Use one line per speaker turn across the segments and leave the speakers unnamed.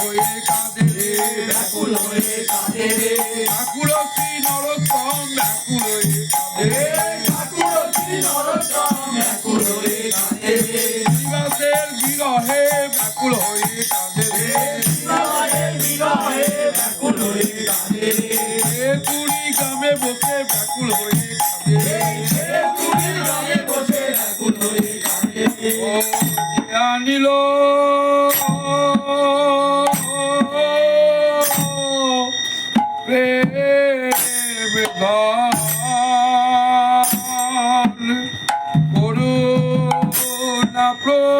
হয়ে কাঁদে রে।
ব্যাকুল হয়ে কাঁদে রে।
ঠাকুর শ্রী নরোত্তম ব্যাকুল হয়ে কাঁদে
হে ঠাকুর শ্রী নরোত্তম ব্যাকুল হয়ে কাঁদে রে।
শ্রীনিবাসের বিরহে ব্যাকুল হয়ে কাঁদে করুণা প্রচুর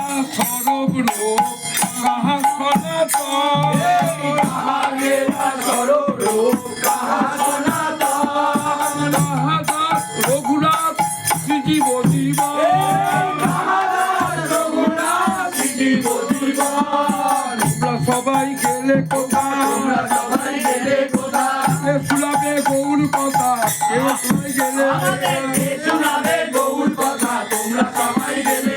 গেলা সরব রূপ কাহা শ্রীজীব জীবন তোমরা সবাই গেলে কোথায়? কে শুনাবে গৌর কথা কে সবাই গেলে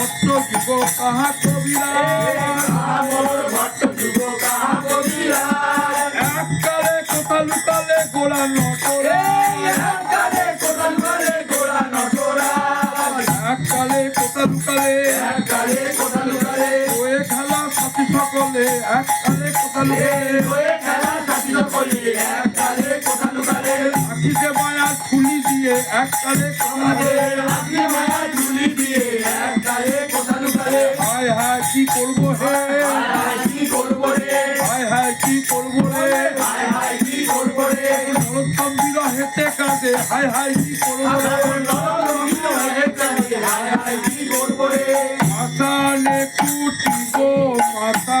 ভট্ট যুগ কাহা কবিরা ভট্ট যুগ কাহা কবিরা এককালে কোথা লুকালে গোড়া নটরে
এককালে গোড়া নটরা
কোথা লুকালে
এককালে কোদাল করে
ওয়ে খেলা সাথী সকলে এককালে কোথা লুকালে
হয়ে খেলা সাথী সকলে এককালে কোদাল করে
আখিতে মায়া খুলি দিয়ে এককালে কোথালে
আজকে মায়া ঝুলি দিয়ে
হায় হায় কি করব হে?
কি করব রে?
হায় হায় কি করব রে?
হায় কি করব রে?
নরোত্তম বিরহেতে কাঁদে। কি করব রে?
আচ্ছা, নরোত্তম কি
করব রে? মাথা নে
কুটিব মাথা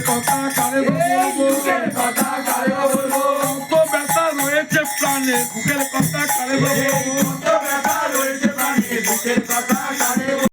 সুখের কথা কারে
এই
বলবো
সুখের কথা কারে বলবো
কত ব্যথা রয়েছে প্রাণে সুখের কথা কারে
এই
বলবো
কত